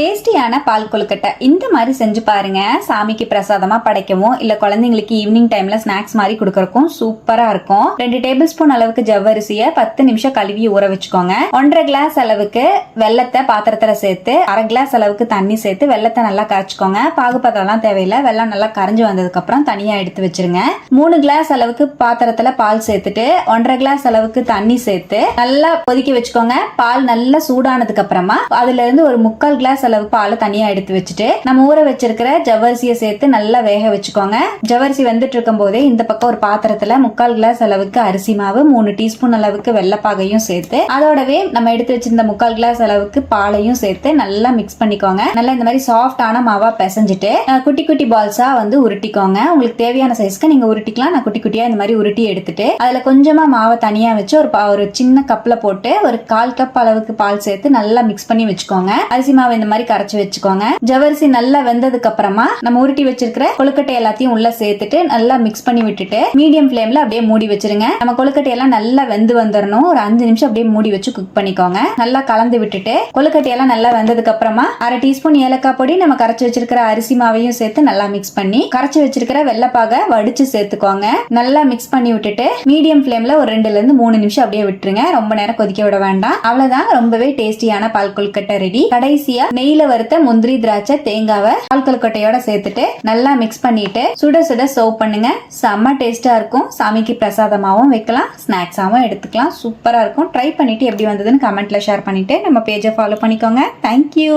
டேஸ்டியான பால் கொழுக்கட்டை. இந்த மாதிரி செஞ்சு பாருங்க. சாமிக்கு பிரசாதமா படைக்கவும் இல்ல குழந்தைங்களுக்கு ஈவினிங் டைம்ல ஸ்நாக்ஸ் மாதிரி கொடுக்கறக்கும் சூப்பரா இருக்கும். ரெண்டு டேபிள் ஸ்பூன் அளவுக்கு ஜவ்வரிசிய பத்து நிமிஷம் கழுவி ஊற வச்சுக்கோங்க. ஒன்றரை கிளாஸ் அளவுக்கு வெள்ளத்தை பாத்திரத்துல சேர்த்து அரை கிளாஸ் அளவுக்கு தண்ணி சேர்த்து வெள்ளத்தை நல்லா கரைச்சிக்கோங்க. பாகுபதம்லாம் தேவையில்லை. வெள்ளம் நல்லா கரைஞ்சு வந்ததுக்கு அப்புறம் தனியா எடுத்து வச்சிருங்க. மூணு கிளாஸ் அளவுக்கு பாத்திரத்துல பால் சேர்த்துட்டு ஒன்றரை கிளாஸ் அளவுக்கு தண்ணி சேர்த்து நல்லா கொதிக்க வச்சுக்கோங்க. பால் நல்லா சூடானதுக்கு அப்புறமா அதுல இருந்து ஒரு முக்கால் கிளாஸ் செலவு பால் தனியா எடுத்து வச்சுட்டு நம்ம ஊற வச்சிருக்கிற ஜவ்வரிசியை சேர்த்து நல்லா வேக வச்சுக்கோங்க. ஜவ்வரிசி வந்துட்டு இருக்கும் போதே இந்த பக்கம் ஒரு பாத்திரத்துல முக்கால் கிளாஸ் அளவுக்கு அரிசி மாவு மூணு டீஸ்பூன் அளவுக்கு வெள்ளப்பாகையும் சேர்த்து அதோடவே நம்ம எடுத்து வச்சிருந்த முக்கால் கிளாஸ் அளவுக்கு பாலையும் சேர்த்து நல்லா மிக்ஸ் பண்ணிக்கோங்க. நல்லா இந்த மாதிரி சாஃப்டான மாவா பிசைஞ்சிட்டு குட்டி குட்டி பால்ஸா வந்து உருட்டிக்கோங்க. உங்களுக்கு தேவையான சைஸ்க்கு நீங்க உருட்டிக்கலாம். நான் குட்டி குட்டியா இந்த மாதிரி உருட்டி எடுத்துட்டு அதுல கொஞ்சமா மாவை தனியா வச்சு ஒரு பா- ஒரு சின்ன கப்ல போட்டு ஒரு கால் கப் அளவுக்கு பால் சேர்த்து நல்லா மிக்ஸ் பண்ணி வச்சுக்கோங்க. அரிசி மாவு இந்த மாதிரி கரைச்சு வச்சுக்கோங்க. ஜவரிசி நல்லா வெந்ததுக்கு அப்புறமா நம்ம உருட்டி வச்சிருக்கிற கொழுக்கட்டை எல்லாத்தையும் உள்ள சேர்த்துட்டு நல்லா மிக்ஸ் பண்ணி விட்டுட்டு மீடியம் ஃபிளேம்ல அப்படியே மூடி வச்சிருங்க. நம்ம கொழுக்கட்டை எல்லாம் நல்லா வெந்து வந்துடணும் ஒரு அஞ்சு நிமிஷம் அப்படியே மூடி வச்சு குக் பண்ணிக்கோங்க. நல்லா கலந்து விட்டுட்டு கொழுக்கட்டை எல்லாம் நல்லா வெந்ததுக்கு அப்புறமா அரை டீஸ்பூன் ஏலக்காய் பொடி நம்ம கரைச்சு வச்சிருக்கிற அரிசி மாவையும் சேர்த்து நல்லா மிக்ஸ் பண்ணி கரைச்சு வச்சிருக்கிற வெள்ளப்பாக வடிச்சு சேர்த்துக்கோங்க. நல்லா மிக்ஸ் பண்ணி விட்டுட்டு மீடியம் ஃபிளேம்ல ஒரு ரெண்டுல இருந்து மூணு நிமிஷம் அப்படியே விட்டுருங்க. ரொம்ப நேரம் கொதிக்க விட வேண்டாம். அவ்வளவுதான். ரொம்பவே டேஸ்டியான பால் கொழுக்கட்டை ரெடி கடைசியா நெய்ல வறுத்த முந்திரி திராட்சை தேங்காவை பால் கல்கட்டையோட சேர்த்துட்டு நல்லா மிக்ஸ் பண்ணிட்டு சுட சுட சர்வ் பண்ணுங்க. செம்ம டேஸ்டா இருக்கும். சாமிக்கு பிரசாதமாகவும் வைக்கலாம். ஸ்நாக்ஸாகவும் எடுத்துக்கலாம். சூப்பரா இருக்கும். ட்ரை பண்ணிட்டு எப்படி வந்ததுன்னு கமெண்ட்ல ஷேர் பண்ணிட்டு நம்ம பேஜை ஃபாலோ பண்ணிக்கோங்க. தேங்க்யூ